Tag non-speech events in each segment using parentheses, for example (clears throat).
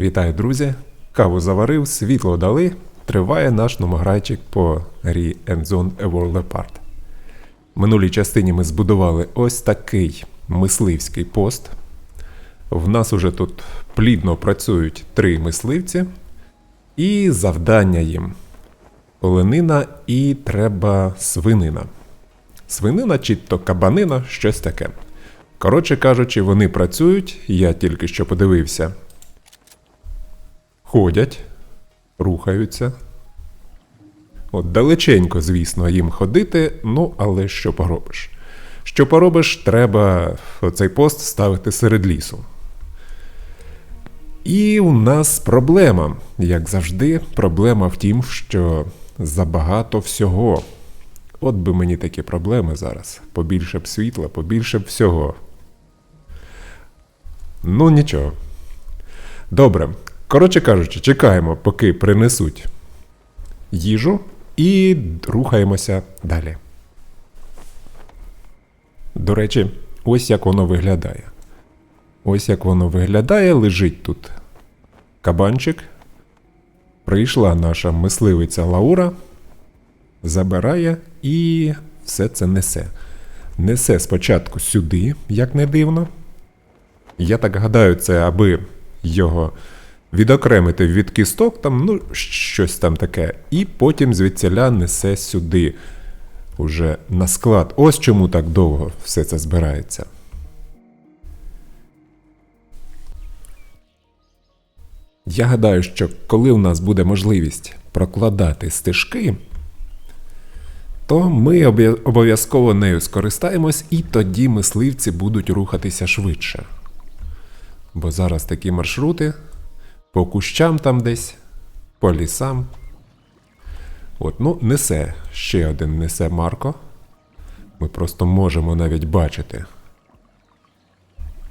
Вітаю, друзі! Каву заварив, світло дали. Триває наш номограйчик по грі Endzone A World Apart. В минулій частині ми збудували ось такий мисливський пост. В нас уже тут плідно працюють три мисливці, і завдання їм оленина і треба свинина. Свинина чи то кабанина, щось таке. Коротше кажучи, вони працюють, я тільки що подивився. Ходять, рухаються. От далеченько, звісно, їм ходити, ну але що поробиш? Що поробиш, треба цей пост ставити серед лісу. І у нас проблема, як завжди, проблема в тім, що забагато всього. От би мені такі проблеми зараз. Побільше б світла, побільше б всього. Ну, нічого. Добре. Коротше кажучи, чекаємо, поки принесуть їжу, і рухаємося далі. До речі, ось як воно виглядає. Ось як воно виглядає, лежить тут кабанчик. Прийшла наша мисливиця Лаура, забирає і все це несе. Несе спочатку сюди, як не дивно. Я так гадаю, це аби його відокремити від кісток, там, ну, щось там таке, і потім звідсіля несе сюди, уже на склад. Ось чому так довго все це збирається. Я гадаю, що коли у нас буде можливість прокладати стежки, то ми обов'язково нею скористаємось, і тоді мисливці будуть рухатися швидше. Бо зараз такі маршрути по кущам там десь, по лісам. От, ну, несе ще один несе Марко. Ми просто можемо навіть бачити.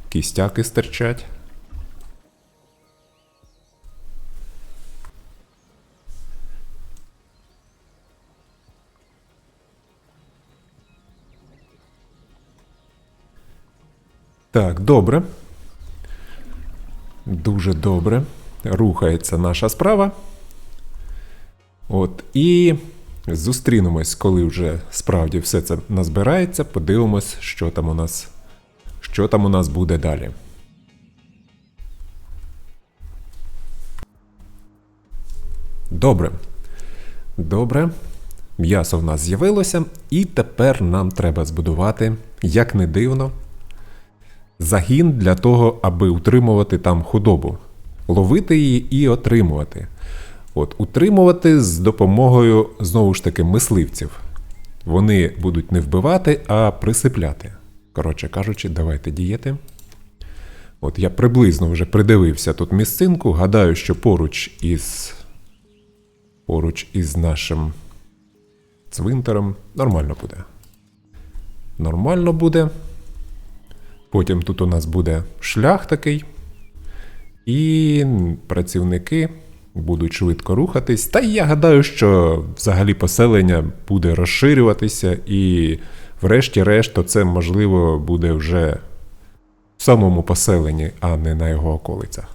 Кістяки стирчать. Так, добре. Дуже добре. Рухається наша справа. От, і зустрінемось, коли вже справді все це назбирається. Подивимось, що там у нас, що там у нас буде далі. Добре. Добре. М'ясо в нас з'явилося, і тепер нам треба збудувати, як не дивно, загін для того, аби утримувати там худобу, ловити її і отримувати. От, утримувати з допомогою знову ж таки мисливців. Вони будуть не вбивати, а присипляти. Коротше кажучи, давайте діяти. От я приблизно вже придивився тут місцинку. Гадаю, що поруч із поруч із нашим цвинтарем нормально буде. Нормально буде. Потім тут у нас буде шлях такий, і працівники будуть швидко рухатись. Та я гадаю, що взагалі поселення буде розширюватися, і, врешті-решт, це можливо буде вже в самому поселенні, а не на його околицях.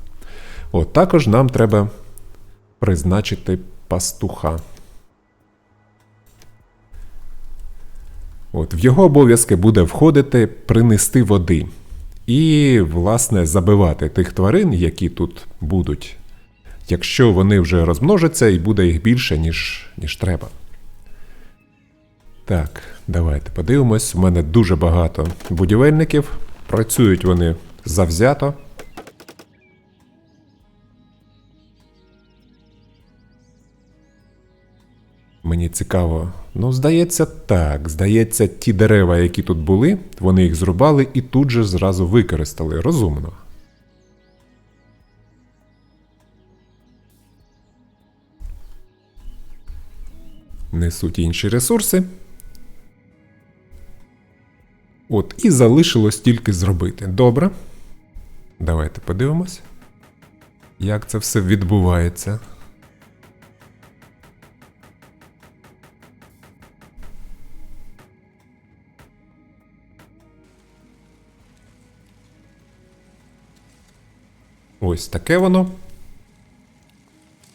От також нам треба призначити пастуха. От, в його обов'язки буде входити принести води і, власне, забивати тих тварин, які тут будуть, якщо вони вже розмножаться і буде їх більше, ніж, ніж треба. Так, давайте подивимось. У мене дуже багато будівельників. Працюють вони завзято. Мені цікаво. Ну, здається, так. Здається, ті дерева, які тут були, вони їх зрубали і тут же зразу використали. Розумно. Несуть інші ресурси. От, і залишилось тільки зробити. Добре. Давайте подивимось, як це все відбувається. Ось таке воно.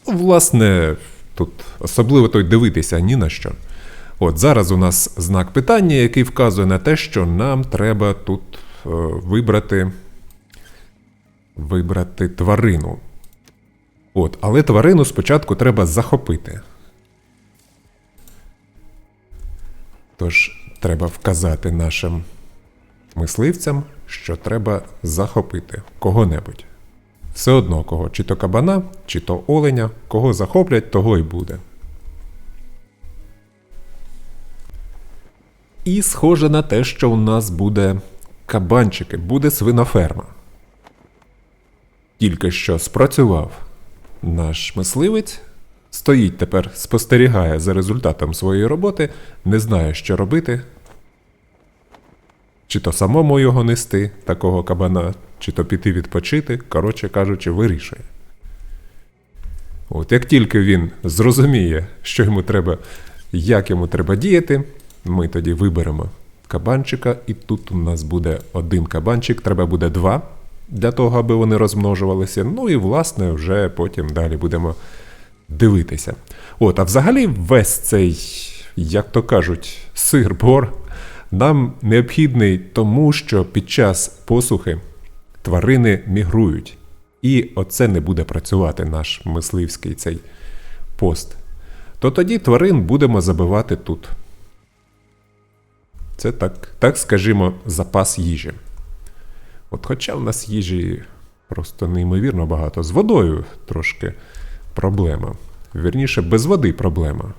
Ну, власне, тут особливо то й дивитися ні на що. От зараз у нас знак питання, який вказує на те, що нам треба тут е, вибрати, вибрати тварину. От, але тварину спочатку треба захопити. Тож треба вказати нашим мисливцям, що треба захопити кого-небудь. Все одно кого, чи то кабана, чи то оленя, кого захоплять, того й буде. І схоже на те, що у нас буде кабанчики, буде свиноферма. Тільки що спрацював наш мисливець, стоїть тепер, спостерігає за результатом своєї роботи, не знає, що робити. Чи то самому його нести, такого кабана, чи то піти відпочити, коротше кажучи, вирішує. От як тільки він зрозуміє, що йому треба, як йому треба діяти, ми тоді виберемо кабанчика, і тут у нас буде один кабанчик, треба буде два для того, аби вони розмножувалися. Ну і, власне, вже потім далі будемо дивитися. От, а взагалі, весь цей, як то кажуть, сир-бор нам необхідний тому, що під час посухи тварини мігрують. І оце не буде працювати наш мисливський цей пост. То тоді тварин будемо забивати тут. Це так, так скажімо, запас їжі. От хоча в нас їжі просто неймовірно багато. З водою трошки проблема. Вірніше, без води проблема.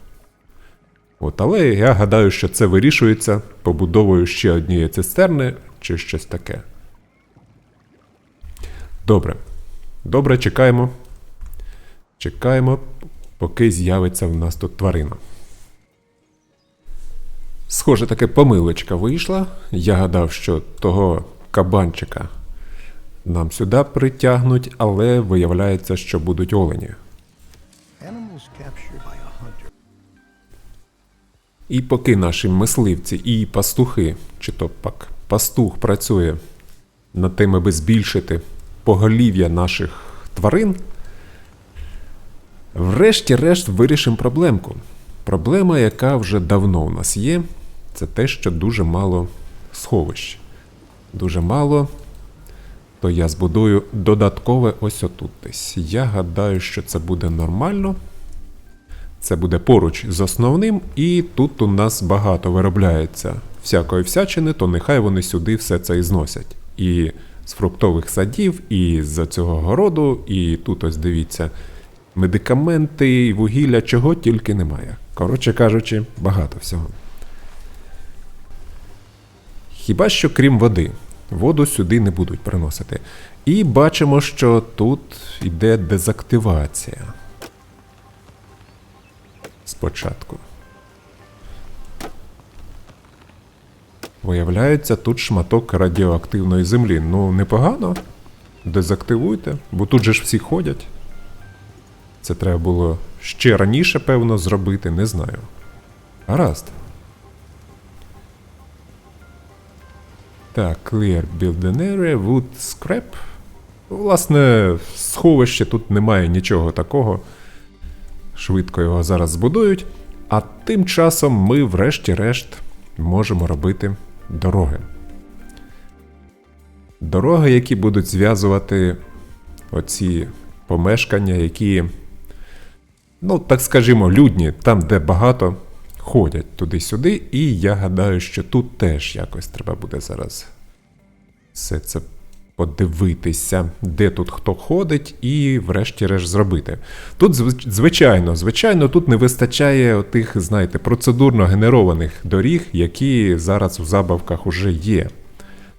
От, але я гадаю, що це вирішується побудовою ще однієї цистерни чи щось таке. Добре. Добре, чекаємо. Чекаємо, поки з'явиться в нас тут тварина. Схоже, таке помилочка вийшла. Я гадав, що того кабанчика нам сюди притягнуть, але виявляється, що будуть олені. І поки наші мисливці і пастухи, чи то пак пастух працює над тим, аби збільшити поголів'я наших тварин, врешті-решт вирішимо проблемку. Проблема, яка вже давно у нас є, це те, що дуже мало сховищ. Дуже мало, то я збудую додаткове ось отут десь. Я гадаю, що це буде нормально. Це буде поруч з основним, і тут у нас багато виробляється всякої всячини, то нехай вони сюди все це і зносять. І з фруктових садів, і з цього городу, і тут ось дивіться, медикаменти, вугілля, чого тільки немає. Коротше кажучи, багато всього. Хіба що крім води. Воду сюди не будуть приносити. І бачимо, що тут йде дезактивація спочатку. Виявляється, тут шматок радіоактивної землі. Ну, непогано. Дезактивуйте, бо тут же ж всі ходять. Це треба було ще раніше, певно, зробити, не знаю. Гаразд. Так, Clear Building Wood Scrap. Власне, сховище тут немає нічого такого. Швидко його зараз збудують. А тим часом ми, врешті-решт, можемо робити дороги. Дороги, які будуть зв'язувати оці помешкання, які, ну, так скажімо, людні, там, де багато ходять туди-сюди, і я гадаю, що тут теж якось треба буде зараз все це подивитися, де тут хто ходить, і врешті-решт зробити. Тут, звичайно, звичайно, тут не вистачає тих, знаєте, процедурно генерованих доріг, які зараз в забавках уже є.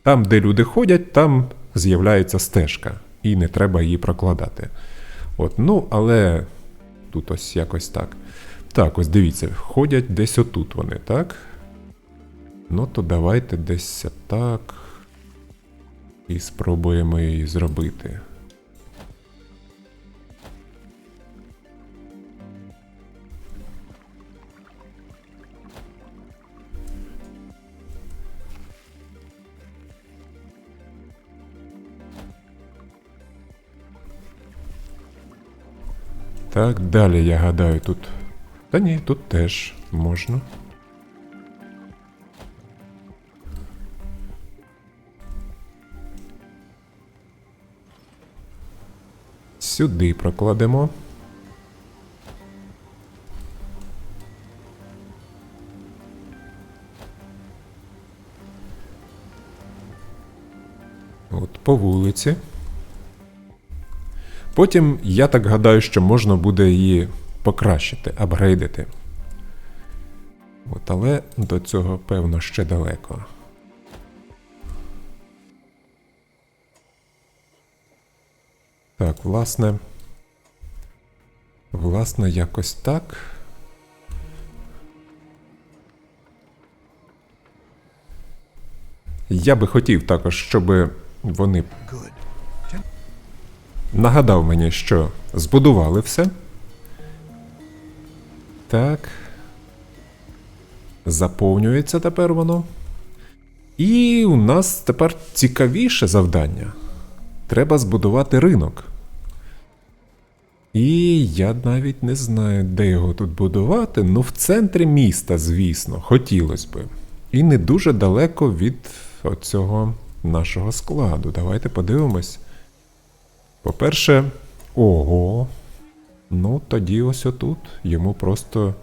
Там, де люди ходять, там з'являється стежка, і не треба її прокладати. От, ну, але тут ось якось так. Так, ось дивіться, ходять десь отут вони, так? Ну, то давайте десь так. І спробуємо її зробити. Так, далі я гадаю тут. Та ні, тут теж можна. Сюди прокладемо. От по вулиці. Потім я так гадаю, що можна буде її покращити, апгрейдити. От, але до цього, певно, ще далеко. Так, власне. Власне, якось так. Я би хотів також, щоб вони нагадав мені, що збудували все. Так. Заповнюється тепер воно. І у нас тепер цікавіше завдання. Треба збудувати ринок. І я навіть не знаю, де його тут будувати. Ну, в центрі міста, звісно, хотілося би. І не дуже далеко від оцього нашого складу. Давайте подивимось. По-перше, ого. Ну, тоді ось отут. Йому просто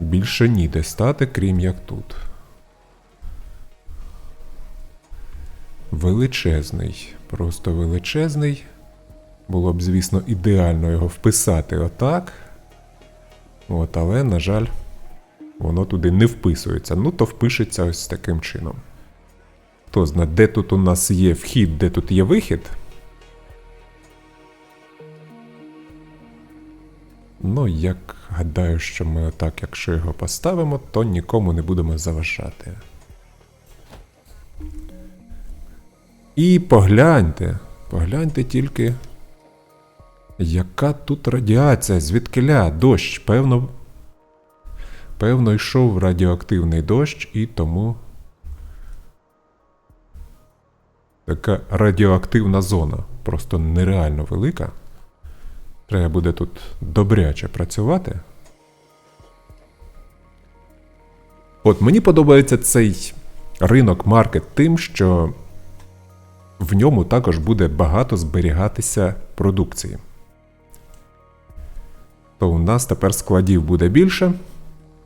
більше ніде стати, крім як тут. Величезний, просто величезний. Було б, звісно, ідеально його вписати отак. От, але, на жаль, воно туди не вписується. Ну, то впишеться ось таким чином. Хто знає, де тут у нас є вхід, де тут є вихід. Ну, як гадаю, що ми отак, якщо його поставимо, то нікому не будемо заважати. І погляньте, погляньте тільки, яка тут радіація, звідкиля дощ, певно. Певно, йшов радіоактивний дощ, і тому така радіоактивна зона. Просто нереально велика. Треба буде тут добряче працювати. От мені подобається цей ринок маркет тим, що в ньому також буде багато зберігатися продукції. То у нас тепер складів буде більше,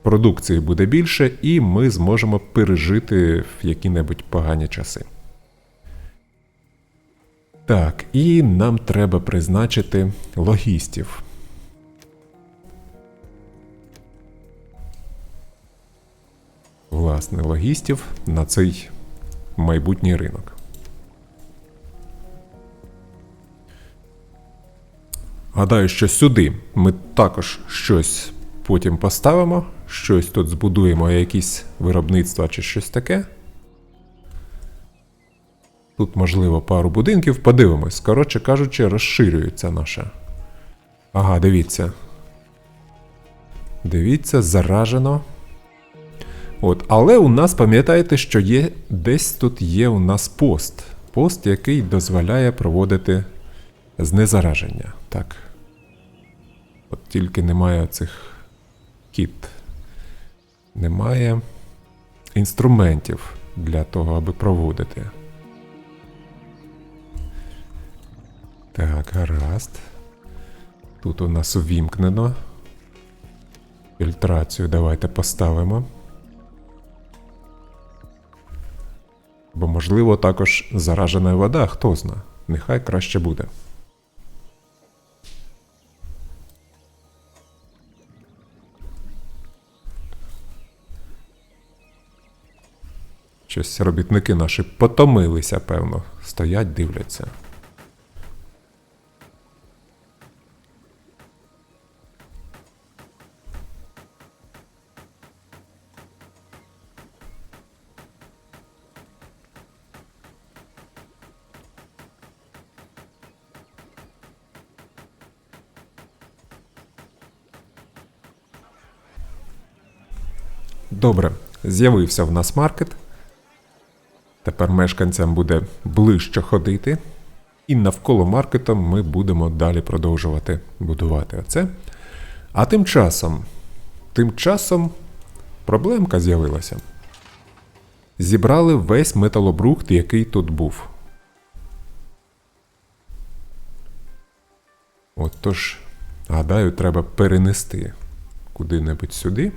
продукції буде більше, і ми зможемо пережити в які-небудь погані часи. Так, і нам треба призначити логістів. Власне, логістів на цей майбутній ринок. Гадаю, що сюди ми також щось потім поставимо, щось тут збудуємо, якісь виробництва чи щось таке. Тут, можливо, пару будинків. Подивимось. Коротше кажучи, розширюється наша. Ага, дивіться. Дивіться, заражено. От, але у нас пам'ятаєте, що є десь тут є у нас пост. Пост, який дозволяє проводити знезараження. Так. Тільки немає цих кіт. Немає інструментів для того, аби проводити. Так, гаразд. Тут у нас увімкнено. Фільтрацію давайте поставимо. Бо, можливо, також заражена вода, хто зна. Нехай краще буде. Щось робітники наші потомилися, певно. Стоять, дивляться. Добре, з'явився в нас маркет. Тепер мешканцям буде ближче ходити. І навколо маркета ми будемо далі продовжувати будувати оце. А тим часом, тим часом проблемка з'явилася. Зібрали весь металобрухт, який тут був. Отож, гадаю, треба перенести куди-небудь сюди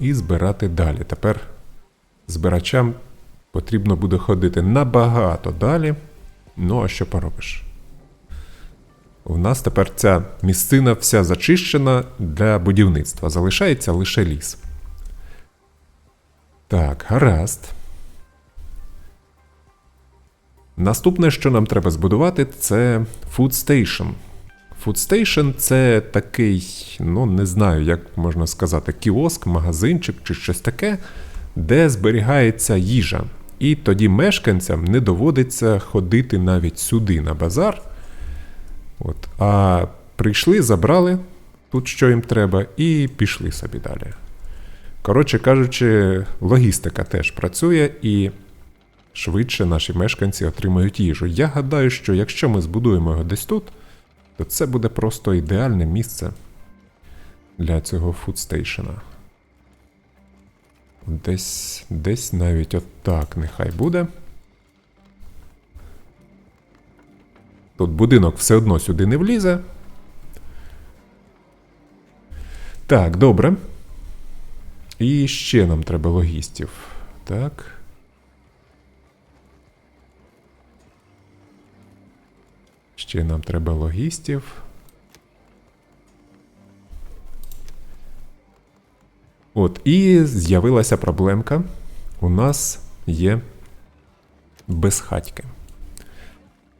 і збирати далі. Тепер збирачам потрібно буде ходити набагато далі. Ну, а що поробиш? У нас тепер ця місцина вся зачищена для будівництва. Залишається лише ліс. Так, гаразд. Наступне, що нам треба збудувати, це. Food Station – це такий, ну не знаю, як можна сказати, кіоск, магазинчик чи щось таке, де зберігається їжа. І тоді мешканцям не доводиться ходити навіть сюди на базар. От, а прийшли, забрали тут, що їм треба, і пішли собі далі. Коротше кажучи, логістика теж працює і швидше наші мешканці отримають їжу. Я гадаю, що якщо ми збудуємо його десь тут, то це буде просто ідеальне місце для цього фудстейшена. Десь, десь навіть отак нехай буде. Тут будинок все одно сюди не влізе. Так, добре. І ще нам треба логістів. Так. Ще нам треба логістів. От, і з'явилася проблемка. У нас є безхатьки.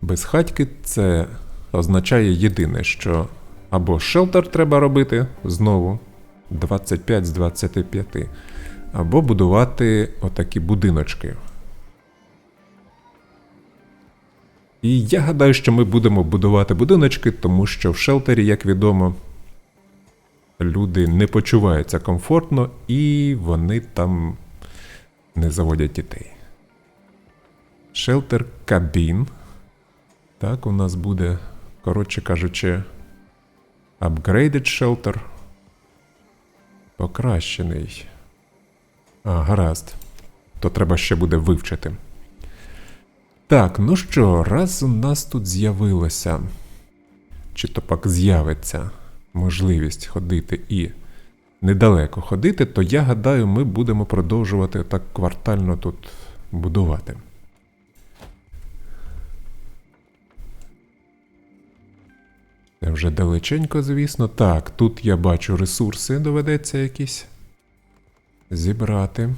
Безхатьки це означає єдине, що або шелтер треба робити знову 25 з 25, або будувати отакі будиночки. І я гадаю, що ми будемо будувати будиночки, тому що в шелтері, як відомо, люди не почуваються комфортно і вони там не заводять дітей. Шелтер кабін. Так, у нас буде, коротше кажучи, upgraded shelter. Покращений. А, гаразд. То треба ще буде вивчити. Так, ну що, раз у нас тут з'явилося, чи то пак з'явиться можливість ходити і недалеко ходити, то я гадаю, ми будемо продовжувати так квартально тут будувати. Це вже далеченько, звісно. Так, тут я бачу ресурси, доведеться якісь зібрати.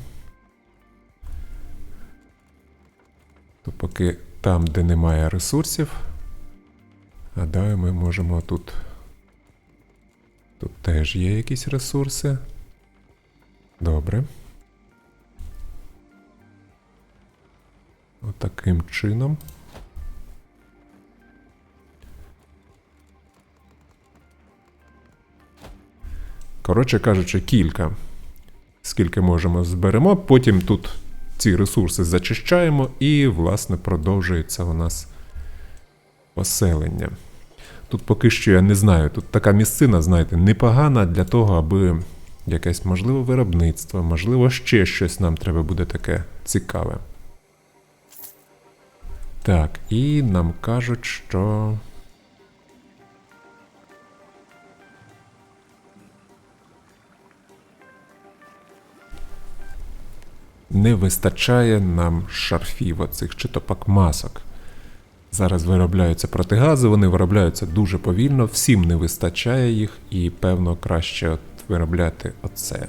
То поки там, де немає ресурсів, гадаю, ми можемо тут. Тут теж є якісь ресурси. Добре. Отаким чином. Коротше кажучи, кілька. Скільки можемо зберемо, потім тут ці ресурси зачищаємо і, власне, продовжується у нас поселення. Тут поки що я не знаю, тут така місцина, знаєте, непогана для того, аби якесь можливо виробництво, можливо, ще щось нам треба буде таке цікаве. Так, і нам кажуть, що. Не вистачає нам шарфів оцих чи то пак масок. Зараз виробляються протигази, вони виробляються дуже повільно, всім не вистачає їх, і певно краще от виробляти оце.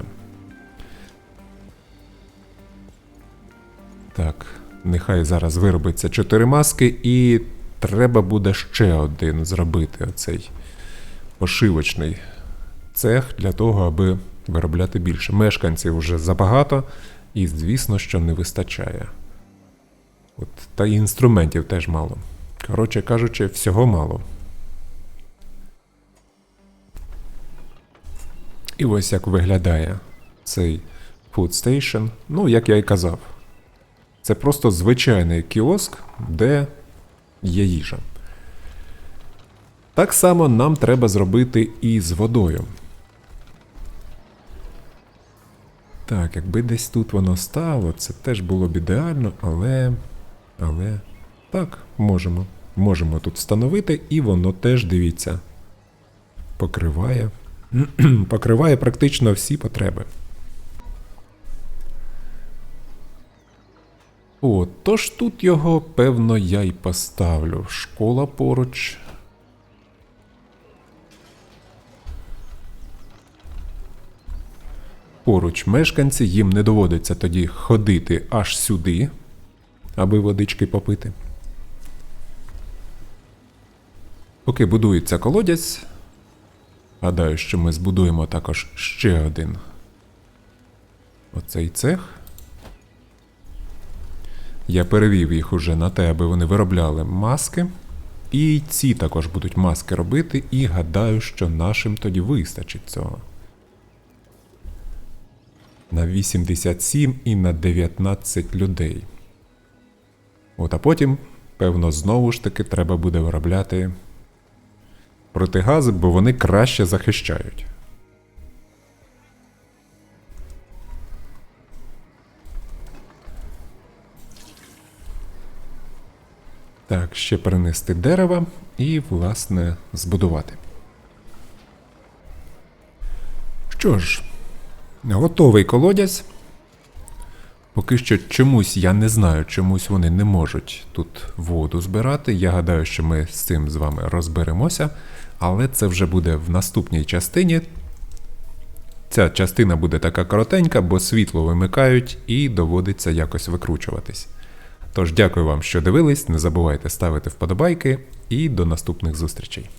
Так, нехай зараз виробиться 4 маски, і треба буде ще один зробити оцей пошивочний цех для того, аби виробляти більше. Мешканців вже забагато, і звісно, що не вистачає. От, та і інструментів теж мало. Коротше кажучи, всього мало. І ось як виглядає цей Food Station. Ну, як я і казав, це просто звичайний кіоск, де є їжа. Так само нам треба зробити і з водою. Так, якби десь тут воно стало, це теж було б ідеально, але. Але. Так, можемо. Можемо тут встановити, і воно теж, дивіться, покриває. (clears throat) покриває практично всі потреби. О, тож тут його, певно, я й поставлю. Школа поруч. Поруч мешканці, їм не доводиться тоді ходити аж сюди, аби водички попити. Поки будується колодязь, гадаю, що ми збудуємо також ще один. Оцей цех. Я перевів їх уже на те, аби вони виробляли маски. І ці також будуть маски робити, і гадаю, що нашим тоді вистачить цього. На 87 і на 19 людей. От а потім, певно, знову ж таки треба буде виробляти протигази, бо вони краще захищають. Так, ще перенести дерева і, власне, збудувати. Що ж, готовий колодязь. Поки що чомусь я не знаю, чомусь вони не можуть тут воду збирати. Я гадаю, що ми з цим з вами розберемося, але це вже буде в наступній частині. Ця частина буде така коротенька, бо світло вимикають і доводиться якось викручуватись. Тож дякую вам, що дивились. Не забувайте ставити вподобайки і до наступних зустрічей.